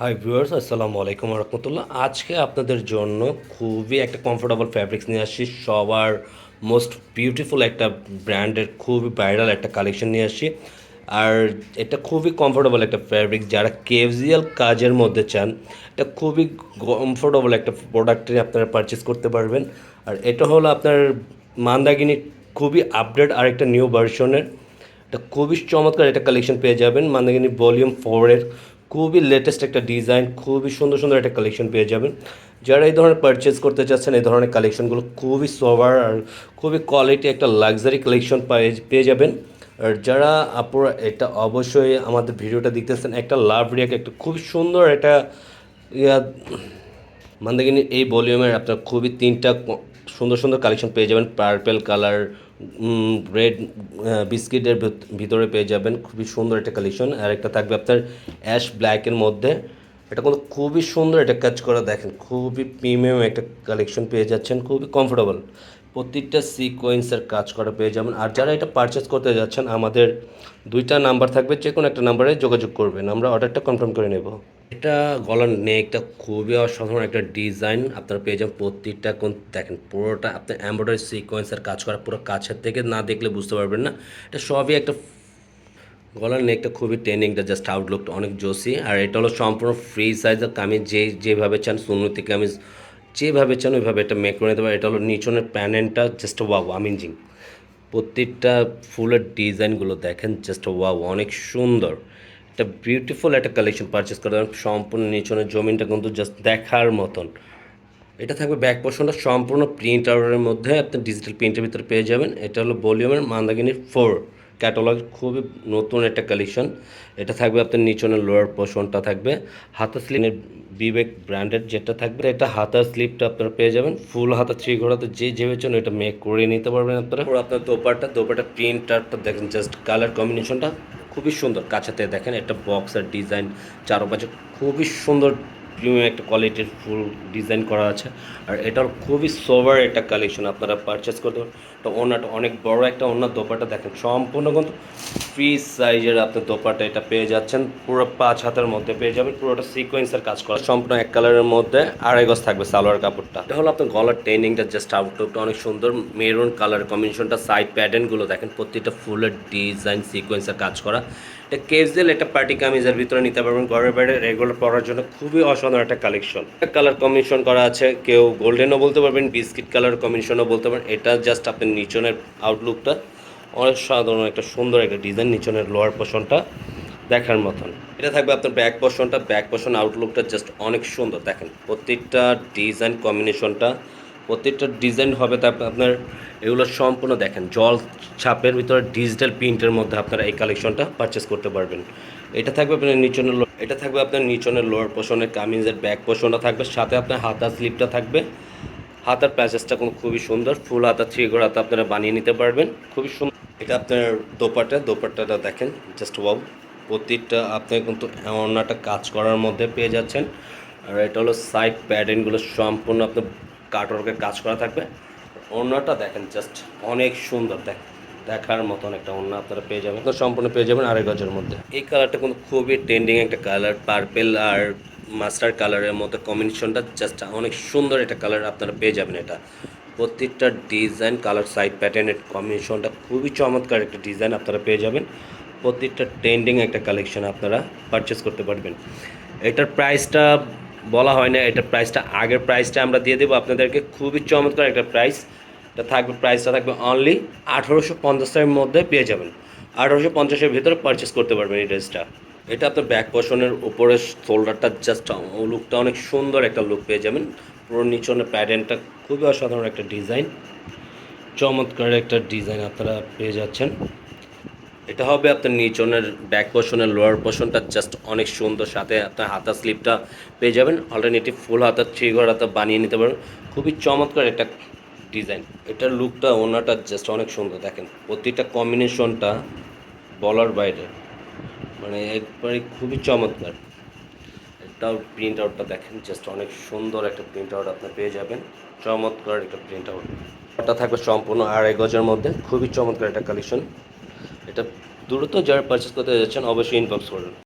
Hi viewers আসসালামু আলাইকুম রহমতুল্লাহ। আজকে আপনাদের জন্য খুবই একটা কমফোর্টেবল ফ্যাব্রিক্স নিয়ে আসছি, সবার মোস্ট বিউটিফুল একটা ব্র্যান্ডের খুবই ভাইরাল একটা কালেকশন নিয়ে আসছি। আর এটা খুবই কমফোর্টেবল একটা ফ্যাব্রিক যারা কেভিজিয়াল কাজের মধ্যে চান, এটা খুবই কমফোর্টেবল একটা প্রোডাক্ট আপনারা পারচেস করতে পারবেন। আর এটা হলো আপনার মান্দাগিনি খুবই আপডেট আর একটা নিউ ভার্সনের এটা খুবই চমৎকার একটা কালেকশন পেয়ে যাবেন। মান্দাগিনি ভলিউম ফোরের খুবই লেটেস্ট একটা ডিজাইন খুবই সুন্দর সুন্দর একটা কালেকশন পেয়ে যাবেন। যারা এই ধরনের পারচেস করতে চাচ্ছেন, এই ধরনের কালেকশনগুলো খুবই সোভার আর খুবই কোয়ালিটি একটা লাক্সারি কালেকশন পেয়ে পেয়ে যাবেন। আর যারা আপনারা এটা অবশ্যই আমাদের ভিডিওটা দেখতেছেন, একটা লাভ রিয়াক একটা খুব সুন্দর একটা, ইয়া মান্দাগিনি এই ভলিউমের আপনার খুবই তিনটা সুন্দর সুন্দর কালেকশন পেয়ে যাবেন। পার্পেল কালার রেড বিস্কিটের ভিতরে পেয়ে যাবেন। খুবই সুন্দর একটা কালেকশন আর একটা থাকবে আপনার অ্যাশ ব্ল্যাকের মধ্যে। এটা কিন্তু খুবই সুন্দর একটা কাজ করা। দেখেন, খুবই প্রিমিয়াম একটা কালেকশন পেয়ে যাচ্ছেন। খুবই কমফোর্টেবল প্রত্যেকটা সিকোয়েন্সের কাজ করা পেয়ে যাবেন। আর যারা এটা পারচেস করতে যাচ্ছেন, আমাদের দুইটা নাম্বার থাকবে। যে কোনো একটা নাম্বারে যোগাযোগ করবেন। আমরা অর্ডারটা কনফার্ম করে নেব। এটা গলার নেকটা খুবই অসাধারণ একটা ডিজাইন। আপনারা পেয়ে যাবেন প্রত্যেকটা কোন দেখেন, পুরোটা আপনার এমব্রয়ডারি সিকোয়েন্সের কাজ করা, পুরো কাছের থেকে না দেখলে বুঝতে পারবেন না। এটা সবই একটা গলার নেকটা খুবই ট্রেনিংটা জাস্ট আউটলুকটা অনেক জোসি। আর এটা হলো সম্পূর্ণ ফ্রি সাইজের কামিজ, যে যেভাবে চান, সুন্নতি কামিজ যেভাবে চান, ওইভাবে এটা মেক করে নিতে পারে এটা হলো নিচনের প্যানেনটা জাস্ট ওয়াও আমিজিং প্রত্যেকটা ফুলের ডিজাইনগুলো দেখেন জাস্ট ওয়াও অনেক সুন্দর। এটা বিউটিফুল একটা কালেকশন পারচেস করে সম্পূর্ণ নিচনের জমিনটা কিন্তু জাস্ট দেখার মতন। এটা থাকবে ব্যাক পোর্শনটা সম্পূর্ণ প্রিন্ট আউটের মধ্যে। আপনি ডিজিটাল প্রিন্টের ভিতরে পেয়ে যাবেন। এটা হলো ভলিউমের মান্দাগিনির ফোর ক্যাটালগ খুবই নতুন একটা কালেকশন এটা থাকবে আপনার নিচনের লোয়ার পোর্শনটা থাকবে। হাতা স্লিপের বিবেক ব্র্যান্ডের যেটা থাকবে, এটা হাতার স্লিপটা আপনারা পেয়ে যাবেন। ফুল হাতা থ্রি ঘোড়াতে যে যে জন্য এটা মেক করে নিতে পারবেন আপনারা। আপনার দোপারটা দোপারটা প্রিন্টারটা দেখেন জাস্ট কালার কম্বিনেশনটা খুবই সুন্দর। কাছাতে দেখেন একটা বক্সের ডিজাইন চারপাশে খুবই সুন্দর প্রিমিয়াম একটা কোয়ালিটির ফুল ডিজাইন করা আছে। আর এটার খুবই সোভার একটা কালেকশন আপনারা পারচেস করতে পারেন। তো ওনাটা অনেক বড় একটা ওনার দোপাটা দেখেন, সম্পূর্ণ কিন্তু ফ্রি সাইজের আপনার দোপাটা এটা পেয়ে যাচ্ছেন। পুরো পাঁচ হাতের মধ্যে পেয়ে যাবেন, পুরোটা সিকোয়েন্সের কাজ করা। সম্পূর্ণ এক কালারের মধ্যে আড়াই গজ থাকবে সালোয়ার কাপড়টা। এটা হলো আপনার গলার ট্রেনিংটা জাস্ট আউটলুকটা অনেক সুন্দর। মেরুন কালার কম্বিনেশনটা সাইড প্যাটার্নগুলো দেখেন প্রত্যেকটা ফুলের ডিজাইন সিকোয়েন্সের কাজ করা। এটা কেজেল একটা পার্টি কামিজের ভিতরে নিতে পারবেন, ঘরের বাইরে রেগুলার পরার জন্য। খুবই অসাধারণ একটা কালেকশন কালার কম্বিনেশন করা আছে, কেউ গোল্ডেনও বলতে পারবেন বিস্কিট কালার কম্বিনেশনও বলতে পারেন এটা জাস্ট আপনার নিচনের আউটলুকটা অনেক সাধারণ একটা, সুন্দর একটা ডিজাইন নিচনের লোয়ার পোর্শনটা দেখার মতন। এটা থাকবে আপনার ব্যাক পোর্শনটা ব্যাক পোর্শন আউটলুকটা জাস্ট অনেক সুন্দর। দেখেন, প্রত্যেকটা ডিজাইন কম্বিনেশনটা প্রত্যেকটা ডিজাইন হবে তা আপনার এগুলো সম্পূর্ণ দেখেন, জল ছাপের ভিতরে ডিজিটাল প্রিন্টের মধ্যে আপনারা এই কালেকশনটা পারচেস করতে পারবেন। এটা থাকবে আপনার নিচনের এটা থাকবে আপনার নিচনের লোয়ার পোর্শনের কামিজের ব্যাক পোর্শনটা থাকবে, সাথে আপনার হাতা স্লিপটা থাকবে। হাতার প্যাচেসটা কোনো খুবই সুন্দর ফুল হাতা থ্রি ঘোর হাতা আপনারা বানিয়ে নিতে পারবেন, খুবই সুন্দর। এটা আপনার দোপাটা দোপাট্টাটা দেখেন জাস্ট ওয়াও প্রতিটা আপনি কিন্তু ওনাটা কাজ করার মধ্যে পেয়ে যাচ্ছেন। আর এটা হলো সাইড প্যাডেনগুলো সম্পূর্ণ আপনার কাটওয়ার্কের কাজ করা থাকবে। ওনাটা দেখেন জাস্ট অনেক সুন্দর, দেখ। দেখার মতন একটা ওনা আপনারা পেয়ে যাবেন। সম্পূর্ণ পেয়ে যাবেন আড়াই গজের মধ্যে। এই কালারটা কিন্তু খুবই ট্রেন্ডিং একটা কালার পার্পেল আর মাস্টার কালারের মতো কম্বিনেশনটা জাস্ট অনেক সুন্দর একটা কালার আপনারা পেয়ে যাবেন এটা। প্রত্যেকটা ডিজাইন কালার সাইড প্যাটার্নের কম্বিনেশনটা খুবই চমৎকার একটা ডিজাইন আপনারা পেয়ে যাবেন। প্রত্যেকটা ট্রেন্ডিং একটা কালেকশন আপনারা পারচেস করতে পারবেন। এটার প্রাইসটা বলা হয় না, এটার প্রাইসটা আগের প্রাইসটা আমরা দিয়ে দেবো আপনাদেরকে। খুবই চমৎকার একটা প্রাইস এটা থাকবে প্রাইসটা থাকবে অনলি আঠারোশো পঞ্চাশের মধ্যে পেয়ে যাবেন। আঠারোশো পঞ্চাশের ভিতরে পারচেস করতে পারবেন এই ড্রেসটা এটা আপনার ব্যাক পোর্শনের উপরে শোল্ডারটা জাস্ট লুকটা অনেক সুন্দর একটা লুক পেয়ে যাবেন। পুরো নিচনের প্যাটার্নটা খুবই অসাধারণ একটা ডিজাইন চমৎকার একটা ডিজাইন আপনারা পেয়ে যাচ্ছেন। এটা হবে আপনার নিচনের ব্যাক পোর্শনের লোয়ার পোর্শনটা জাস্ট অনেক সুন্দর। সাথে আপনার হাতা স্লিপটা পেয়ে যাবেন। অল্টারনেটিভ ফুল হাতা থ্রি ঘর হাতা বানিয়ে নিতে পারবেন। খুবই চমৎকার একটা ডিজাইন। এটার লুকটা ওনাটা জাস্ট অনেক সুন্দর, দেখেন। প্রতিটা কম্বিনেশনটা বলার বাইরে। মানে একবারে খুবই চমৎকার। এটাও প্রিন্ট আউটটা দেখেন জাস্ট অনেক সুন্দর একটা প্রিন্ট আউট আপনি পেয়ে যাবেন। চমৎকার একটা প্রিন্ট আউট ওটা থাকবে সম্পূর্ণ আড়াই গজের মধ্যে। খুবই চমৎকার একটা কালেকশন এটা দ্রুত যারা পারচেস করতে যাচ্ছেন, অবশ্যই ইনবক্স করুন।